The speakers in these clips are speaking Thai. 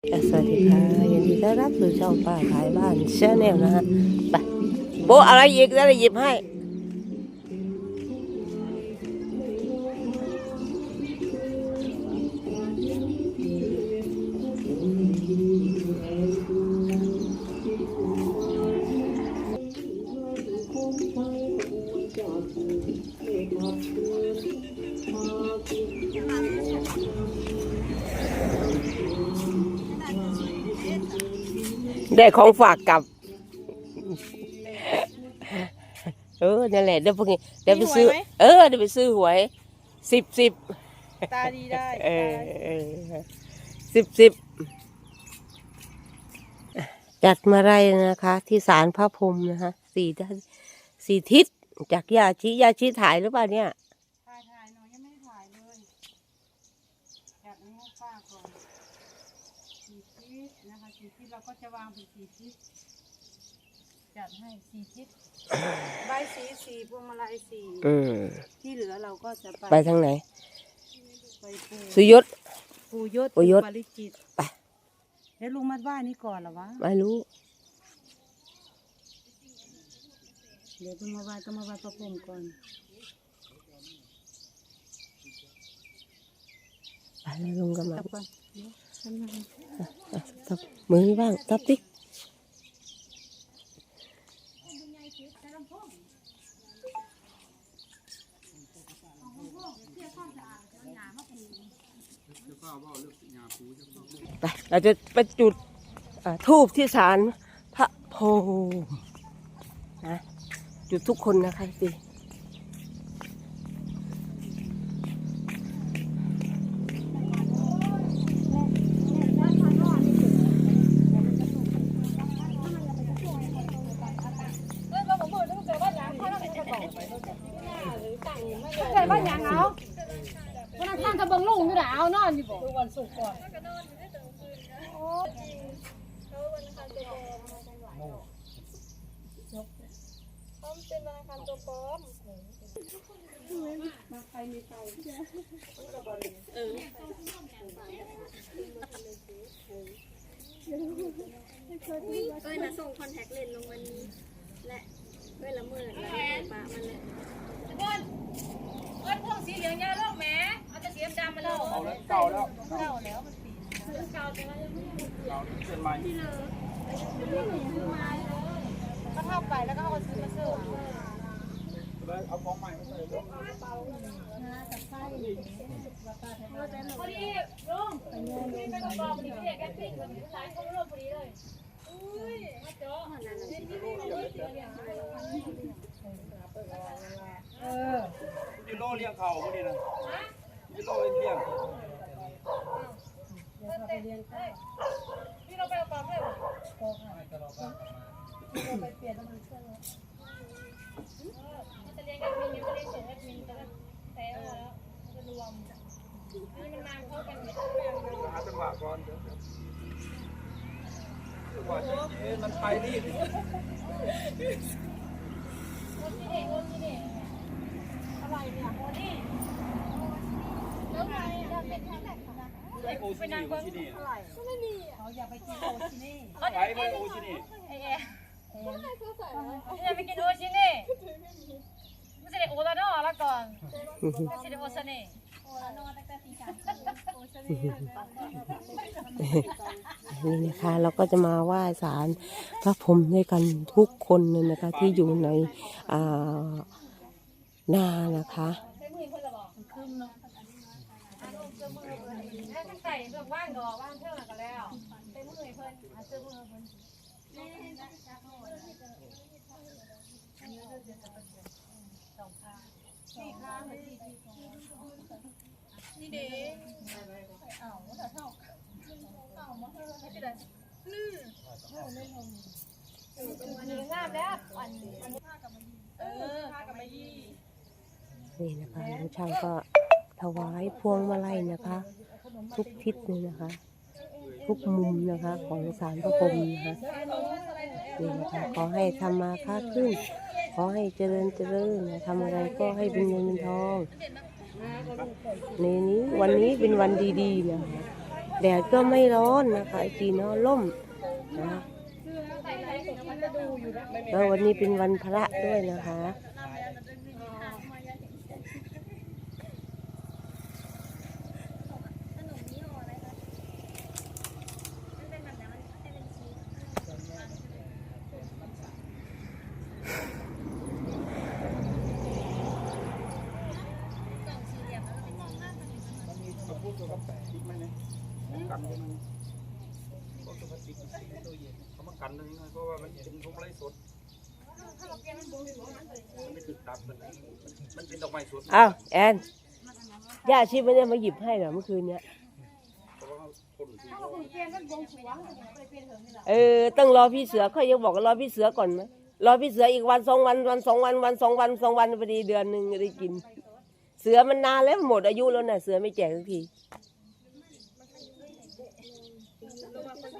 สวัสดีค่ะยินดีต้อนรับสู่ช่องป้าขายบ้านชาแนลนะฮะไปโบอะไรอีกจะได้หยิบให้ ได้ของฝากกลับ เออนั่นแหละเดี๋ยวพวกนี้เดี๋ยวไปซื้อ มีหวยไหม เออเดี๋ยวไปซื้อหวยสิบสิบตาดีได้เออเออสิบสิบจัดมาไรนะคะ ที่ศาลพระพรหมนะคะสี่ด้านสี่ทิศจากยาชิยาชิถ่ายหรือเปล่าเนี่ย ถ่ายถ่ายหน่อยยังไม่ได้ถ่ายเลยจัดอันนี้ให้ป้าก่อน สี่ทิศนะคะสี่ทิศเราก็จะวางเป็นสี่ทิศจัดให้สี่ทิศใบสีสี่พวงมาลัยสี่อืมที่เหลือเราก็จะไปไปทางไหน ไปปูสุยศ ปูยศปูยศปาริจิตไป เดี๋ยวลุงมัดไหว้นี่ก่อนเหรอวะไม่รู้ เดี๋ยวต้องมาไหว้ต้องมาไหว้พระพรหมก่อนไปแล้วลุงก็มา กลับก่อน เดี๋ยวฉันมาอะตับมือบ้างตับดิไปเราจะไปจุดทูบที่ศาลพระโพธิ์นะจุดทุกคนนะคะสิ นศุกร์ก่อนอยู่บ่วันศุกร์ก่อนเอ้ยนะส่งคอนแทคเลนส์ลงวันนี้ และเอ้ยละเมิดและปะมันเลยเบิ้ลเบิ้ลพวกสีเหลืองยาโลกแห มเอาแต่สีดำมาเลยเอาแล้วเก่าแล้วเก่าแล้วมันสีเก่าแต่ว่ายังไม่เก่าเปลี่ยนใหม่ก็เข้าไปแล้วก็เอาซื้อมาเสิร์ฟเลยเอาของใหม่มาใส่เลยพอดีลุงพี่ไปกระบอกพอดีพี่เอกแกปิ้งพอดีหลายคนร่วมพอดีเลยอุ้ยมาเจาะยูโรเลี้ยงเข่าพอดี นะยูโรเลี้ยงพี่เราไปเอาปลาไปเปลี่ยมันจะเรียนแอดมินยังไม่ได้ส่งแอดมินแต่ว่าแซวแล้วจะรวมนี่มันนานเข้ากันเนี่ยหาจังหวะก่อนเดี๋ยวจังหวะเอ๊ะมันไปรีบโอ้ที่นี่โอ้ที่นี่อะไรเนี่ยโอ้นี่แล้วไงอย โอชินีโอชินีเขาอยากไปกินโอชินี่ไปไปโอชินีไอ้เอ๋อยากไปกินโอชินี่ไม่ใช่โอลาโน่ละก่อนไม่ใช่โอชนี่นี่นะคะเราก็จะมาไหว้ศาลพระพรหมด้วยกันทุกคนเลยนะคะที่อยู่ในนานะคะ เพื่อนละบอกคืมเนาะอารมณ์เสื้อมือเพื่อนแล้วข้างใส่เพื่อนว่างดอกว่างเท่ากันแล้วใช้มือเพื่อนอาเสื้อมือเพื่อนนี่เด้เอาแต่เท่าเอามาเท่าไม่เป็นไรลื่นนี่งามแล้วอันอันผ้ากับมะยีเออผ้ากับมะยีนี่นะคะน้องช่างก็ ถวายพวงมาลัยนะคะ ทุกทิศเลยนะคะ ทุกมุมนะคะของศาลพระพรหมนะคะนี่นะคะขอให้ทำมาค้าขึ้น ขอให้เจริญเจริญทำอะไรก็ให้เป็นเงินเป็นทอง ในนี้วันนี้เป็นวันดีๆนะคะแดดก็ไม่ร้อนนะคะไอจีเนาะล่มนะแล้ววันนี้เป็นวันพระด้วยนะคะ ขนมยี่ห้ออะไรคะมันเป็นแบบไหนมันเป็นชีสกล่องสี่เหลี่ยมแล้วก็เป็นกล่องหน้ามัน มันมีขนมพวกตัวกระแปะอีกไหมเนี่ย กันไว้มันกตัวพลาสติกมันในตู้เย็นเขามากันตรงนี้หน่อยเพราะว่ามันเป็นพวกไรสดมันไม่ถึกดับมันมันเป็นดอกไม้สดอ้าวแอนย่าชิไม่ได้มาหยิบให้เหรอเมื่อคืนเนี้ยเออต้องรอพี่เสือเขายังบอกว่ารอพี่เสือก่อนไหมรอพี่เสืออีกวันสองวันวันสองวันวันสองวันสองวันพอดีเดือนหนึ่งได้กิน เสือมันนานแล้วหมดอายุแล้วนะเสือไม่แจกสักที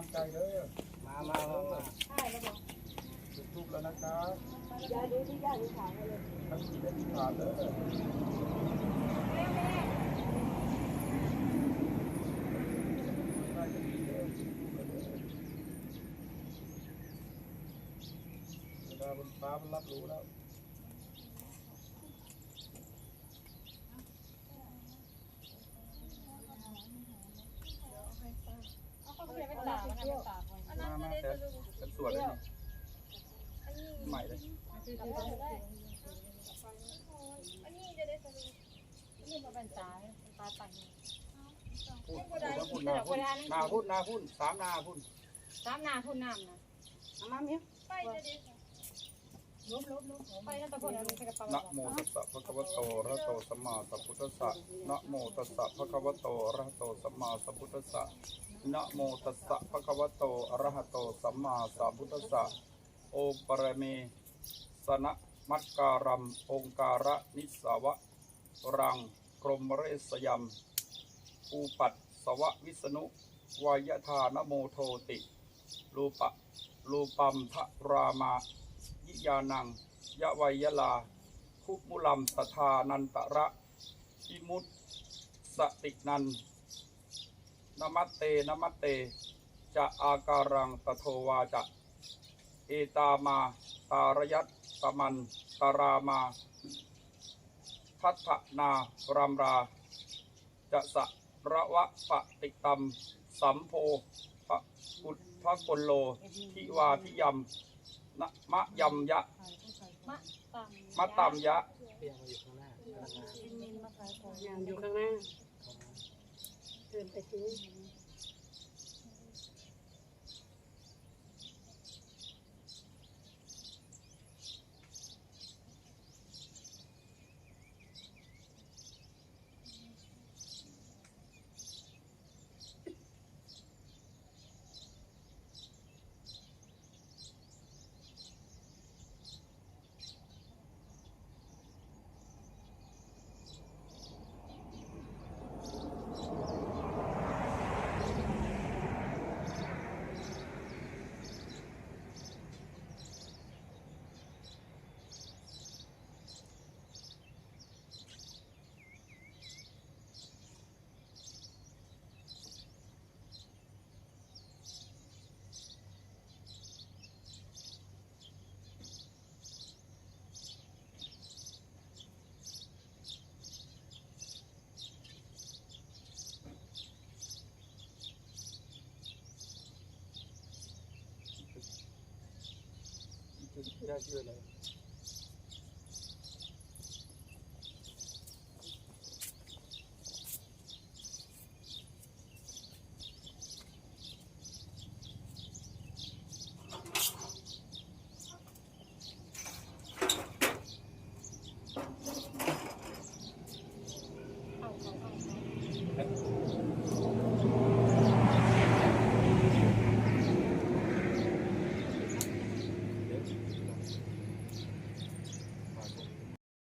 ตั้งใจเด้อมามามามาจุดทูบแล้วนะครับยาดูที่ยาดูขาเลยทั้งสี่และที่ขาเด้อเวลาบนฟ้ามันรับรู้แล้ว เขาเปลี่ยนเป็นตาก มันเป็นตากไว้มามาแต่เป็นส่วนเลยนี่ใหม่เลยนี่มันเป็นตาตาตันพูดพูดแล้วพูดนาพูดนาพูดนาพูดสามนาพูดตามนาพุ่นน้ำนะเอามาเมียไปลบลบลบไปแล้วตะโกนอาลงใส่กระเป๋านะโมตัสสะภะคะวะโตอะระโตสัมมาสัมพุทธัสสะนะโมตัสสะภะคะวะโตอะระโตสัมมาสัมพุทธัสสะ นะโมตัสสะภะคะวะโตอะระหะโตสัมมาสัมพุทธัสสะโอปะระเมสนะมัตการัมองการะนิสาวะรังกรมเรสยมภูปัตสวะวิษณุวายธานโมโทติ รูปะรูปัมทะรามายิยานัง ยะวัยยลา คุมุลัมสทานันตระอิมุตสตินัน นมัตเตนมัตเต จะอาการังตโทวาจะเอตามา ตารยัตตมันตารามา ทัตถนารัมรา จะสะระวะปะติตัม สัมโพพระกุพระกลโล ทิวาทิยมนะมะยำยะ มะตามมะตามยะงานอยู่ข้างหน้า เดินไปซื้อ ได้ชื่ออะไร